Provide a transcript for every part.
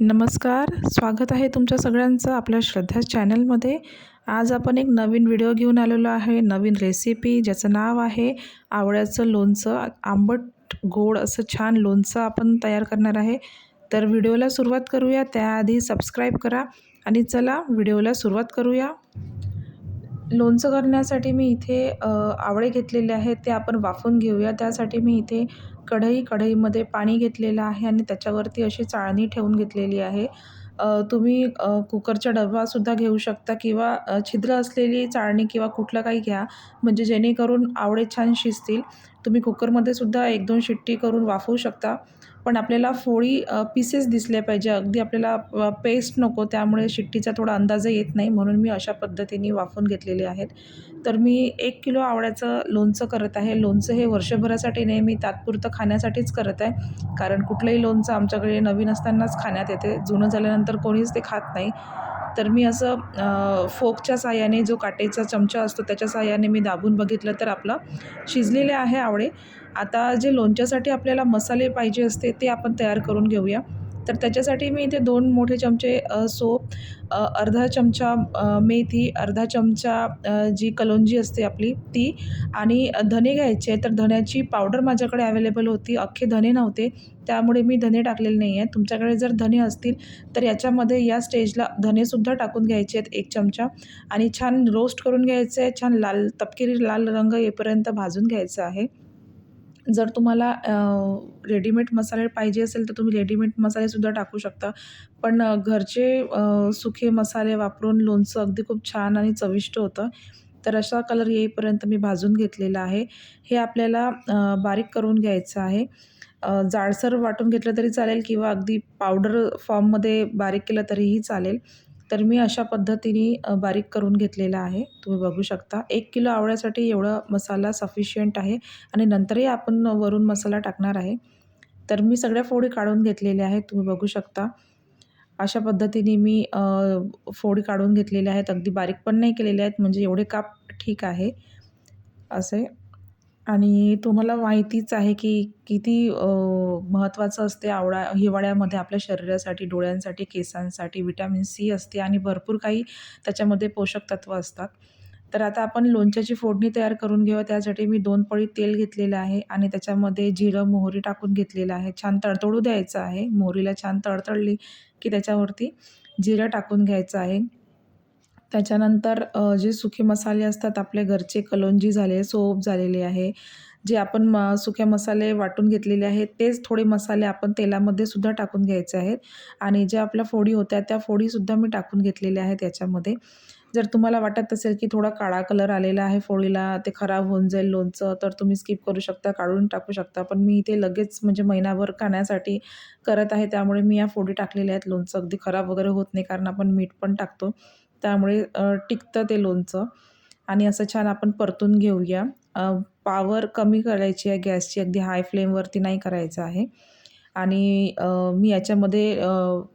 नमस्कार स्वागत आहे तुमच्या सगळ्यांचं आपल्या श्रद्धा चॅनलमध्ये. आज आपण एक नवीन व्हिडिओ घेऊन आलेलो आहे नवीन रेसिपी ज्याचं नाव आहे आवळ्याचं लोणचं आंबट गोड असं छान लोणचं आपण तयार करणार आहे. तर व्हिडिओला सुरुवात करूया त्याआधी सबस्क्राईब करा आणि चला व्हिडिओला सुरुवात करूया. लोणचं करण्यासाठी मी इथे आवळे घेतलेले आहेत ते आपण वाफून घेऊया. त्यासाठी मी इथे कढई कढईमध्ये पाणी घेतलेलं आहे आणि त्याच्यावरती अशी चाळणी ठेवून घेतलेली आहे. तुम्ही कुकरचा डबासुद्धा घेऊ शकता किंवा छिद्र असलेली चाळणी किंवा कुठलं काही घ्या म्हणजे जेणेकरून आवळे छान शिजतील. तुम्ही कुकरमध्ये सुद्धा एक दोन शिट्टी करून वाफवू शकता. पण आपल्याला फोळी पीसेस दिसले पाहिजे. अगदी आपल्याला पेस्ट नको त्यामुळे शिट्टीचा थोडा अंदाज येत नाही. म्हणून मी अशा पद्धतीने वाफून घेतलेले आहेत. तर मी एक किलो आवळ्याचं लोणचं करत आहे. लोणचं हे वर्षभरासाठी नाही मी तात्पुरतं खाण्यासाठीच करत आहे. कारण कुठलंही लोणचं आमच्याकडे नवीन असतानाच खाण्यात येते. जुनं झाल्यानंतर कोणीच ते खात नाही. तर मी असं फोकच्या साह्याने जो काटेचा चमचा असतो त्याच्या साहाय्याने मी दाबून बघितलं तर आपलं शिजलेले आहे आवळे. आता जे लोणच्यासाठी आपल्याला मसाले पाहिजे असते ते आपण तयार करून घेऊया. तर त्याच्यासाठी मी इथे दोन मोठे चमचे सोप अर्धा चमचा मेथी अर्धा चमचा जी कलोंजी असते आपली ती. आणि धने घ्यायचे तर धण्याची पावडर माझ्याकडे अवेलेबल होती अख्खे धने नव्हते. त्यामुळे मी धने टाकलेले नाही आहेत तुमच्याकडे जर धने असतील तर याच्यामध्ये या स्टेजला धनेसुद्धा टाकून घ्यायचे आहेत एक चमचा. आणि छान रोस्ट करून घ्यायचे आहे छान लाल तपकिरी लाल रंग येईपर्यंत भाजून घ्यायचं आहे. जर तुम्हाला रेडीमेड मसाले पाहिजे असेल तर तुम्ही रेडीमेड मसालेसुद्धा टाकू शकता. पण घरचे सुके सुखे मसाले वापरून लोणचं अगदी खूप छान आणि चविष्ट होतं. तर अशा कलर येईपर्यंत मी भाजून घेतलेला आहे. हे आपल्याला बारीक करून घ्यायचं आहे. जाडसर वाटून घेतलं तरी चालेल किंवा अगदी पावडर फॉर्ममध्ये बारीक केलं तरीही चालेल. तर मी अशा पद्धतीने बारीक करून घेतलेला आहे. तुम्ही बघू शकता. एक किलो आवळ्यासाठी एवढा मसाला सफिशियंट आहे आणि नंतरही आपण वरून मसाला टाकणार आहे. तर मी सगळ्या फोडी काढून घेतलेल्या आहेत. तुम्ही बघू शकता. अशा पद्धतीने मी फोडी काढून घेतलेल्या आहेत. अगदी बारीक पण नाही केलेल्या आहेत. म्हणजे एवढे काप ठीक आहे. असे. आणि तुम्हाला माहितीच आहे की किती महत्त्वाचं असते आवळा हिवाळ्यामध्ये आपल्या शरीरासाठी डोळ्यांसाठी केसांसाठी विटॅमिन सी असते आणि भरपूर काही त्याच्यामध्ये पोषक तत्त्व असतात. तर आता आपण लोणच्याची फोडणी तयार करून घेऊया. त्यासाठी मी दोन पळी तेल घेतलेलं आहे आणि त्याच्यामध्ये जिरं मोहरी टाकून घेतलेलं आहे. छान तडतडू द्यायचं आहे. मोहरीला छान तडतडली की त्याच्यावरती जिरं टाकून घ्यायचं आहे. त्याच्यानंतर जे सुखे मसाले असतात आपले घरचे कलोंजी झाले सोप झालेले आहे जे आपण म सुके मसाले वाटून घेतलेले आहेत तेच थोडे मसाले आपण तेलामध्ये सुद्धा टाकून घ्यायचे आहेत. आणि ज्या आपल्या फोडी होत्या त्या फोडीसुद्धा मी टाकून घेतलेल्या आहेत याच्यामध्ये. जर तुम्हाला वाटत असेल की थोडा काळा कलर आलेला आहे फोडीला ते खराब होऊन जाईल लोणचं तर तुम्ही स्किप करू शकता काढून टाकू शकता. पण मी इथे लगेच म्हणजे महिनाभर खाण्यासाठी करत आहे त्यामुळे मी या फोडी टाकलेल्या आहेत. लोणचं अगदी खराब वगैरे होत नाही कारण आपण मीठ पण टाकतो. त्यामुळे टिकतं ते लोणचं. आणि असं छान आपण परतून घेऊया. पावर कमी करायची आहे गॅसची. अगदी हाय फ्लेमवरती नाही करायचं आहे. आणि मी याच्यामध्ये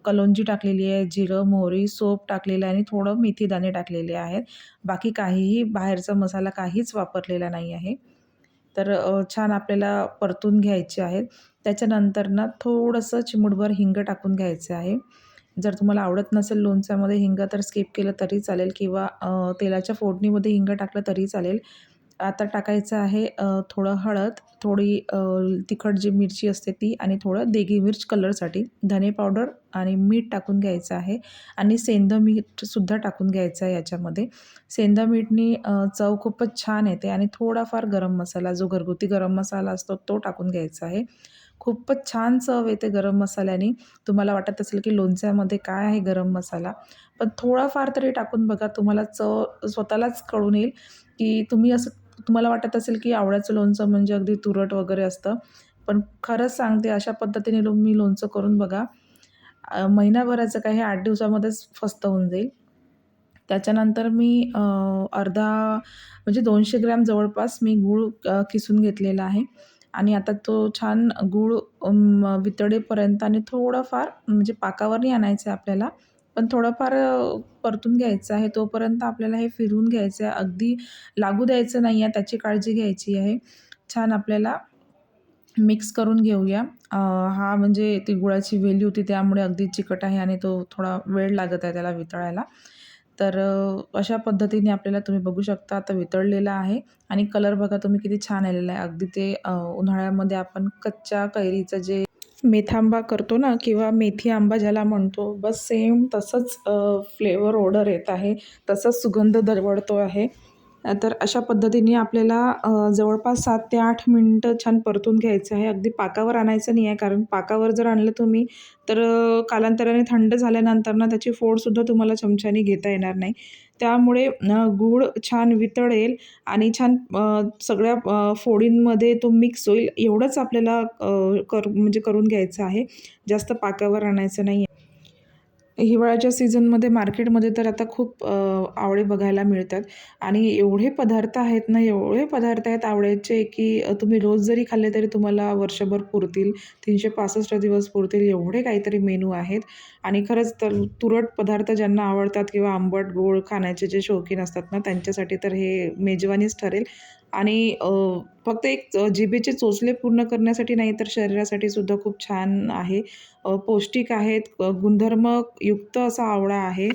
कलोंजी टाकलेली आहे जिरं मोहरी सोप टाकलेलं आहे आणि थोडं मेथीदाणे टाकलेले आहेत. बाकी काहीही बाहेरचा मसाला काहीच वापरलेला नाही आहे. तर छान आपल्याला परतून घ्यायचे आहेत. त्याच्यानंतर ना थोडंसं चिमूटभर हिंग टाकून घ्यायचं आहे. जर तुम्हाला आवडत नसेल लोणच्यामध्ये हिंग तर स्किप केलं तरी चालेल किंवा तेलाच्या फोडणीमध्ये हिंग टाकलं तरी चालेल. आता टाकायचं आहे थोडं हळद थोडी तिखट जी मिरची असते ती आणि थोडं देगी मिर्च कलरसाठी धने पावडर आणि मीठ टाकून घ्यायचं आहे आणि सेंधं मीठसुद्धा टाकून घ्यायचं आहे याच्यामध्ये. सेंधं मीठनी चव खूपच छान येते आणि थोडाफार गरम मसाला जो घरगुती गरम मसाला असतो तो टाकून घ्यायचा आहे. खूपच छान चव येते गरम मसाल्याने. तुम्हाला वाटत असेल की लोणच्यामध्ये काय आहे गरम मसाला? पण थोडाफार तरी टाकून बघा तुम्हाला चव स्वतःलाच कळून येईल की तुम्ही असं तुम्हाला वाटत असेल की आवळ्याचं लोणचं म्हणजे अगदी तुरट वगैरे असतं. पण खरंच सांगते अशा पद्धतीने तुम्ही लोणचं करून बघा. महिनाभराचं काय हे आठ दिवसामध्येच फस्त होऊन जाईल. त्याच्यानंतर मी अर्धा म्हणजे दोनशे ग्रॅम जवळपास मी गूळ किसून घेतलेला आहे. आणि आता तो छान गूळ वितळेपर्यंत आणि थोडंफार म्हणजे पाकावर नाही आणायचं आहे आपल्याला. पण थोडंफार परतून घ्यायचं आहे. तोपर्यंत आपल्याला हे फिरवून घ्यायचं आहे. अगदी लागू द्यायचं नाही आहे. त्याची काळजी घ्यायची आहे. छान आपल्याला मिक्स करून घेऊया. हा म्हणजे ती गुळाची वेली होती त्यामुळे अगदी चिकट आहे आणि तो थोडा वेळ लागत आहे त्याला वितळायला. तर अशा पद्धतीने आपल्याला तुम्ही बघू शकता आता वितळलेला आहे. आणि कलर बघा तुम्ही किती छान आलेला आहे. अगदी ते उन्हाळ्यामध्ये आपण कच्च्या कैरीचं जे मेथांबा करतो ना किंवा मेथी आंबा ज्याला म्हणतो बस सेम तसंच फ्लेवर ऑर्डर येत आहे. तसंच सुगंध दरवळतो आहे. तर अशा पद्धतीने आपल्याला जवळपास सात ते आठ मिनटं छान परतून घ्यायचं आहे. अगदी पाकावर आणायचं नाही आहे कारण पाकावर जर आणलं तुम्ही तर कालांतराने थंड झाल्यानंतर ना त्याची फोडसुद्धा तुम्हाला चमच्याने घेता येणार नाही. त्यामुळे गूळ छान वितळेल आणि छान सगळ्या फोडींमध्ये तो मिक्स होईल एवढंच आपल्याला कर म्हणजे करून घ्यायचं आहे. जास्त पाकावर आणायचं नाही हिवाळ्याच्या सीझनमध्ये मार्केटमध्ये तर आता खूप आवळे बघायला मिळतात. आणि एवढे पदार्थ आहेत ना एवढे पदार्थ आहेत आवळ्याचे की तुम्ही रोज जरी खाल्ले तरी तुम्हाला वर्षभर पुरतील तीनशे पासष्ट दिवस पुरतील एवढे काहीतरी मेनू आहेत. आणि खरंच तर तुरट पदार्थ ज्यांना आवडतात किंवा आंबट गोड खाण्याचे जे शौकीन असतात ना त्यांच्यासाठी तर हे मेजवानीच ठरेल. आणि फक्त एक जिभेचे चोचले पूर्ण करण्यासाठी नाही तर शरीरासाठी सुद्धा खूप छान आहे. पौष्टिक आहेत गुणधर्मयुक्त असा आवळा आहे.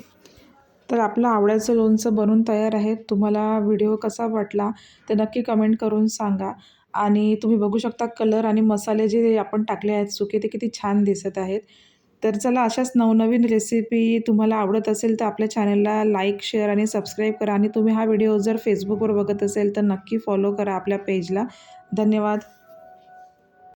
तर आपलं आवळ्याचं लोणचं बनून तयार आहे. तुम्हाला व्हिडिओ कसा वाटला ते नक्की कमेंट करून सांगा. आणि तुम्ही बघू शकता कलर आणि मसाले जे आपण टाकले आहेत सुके ते किती छान दिसत आहेत. तर चला अशाच नवनवीन रेसिपी तुम्हाला आवडत असेल तर आपल्या चॅनलला लाईक शेअर आणि सबस्क्राईब करा. आणि तुम्ही हा व्हिडिओ जर फेसबुकवर बघत असेल तर नक्की फॉलो करा आपल्या पेजला धन्यवाद.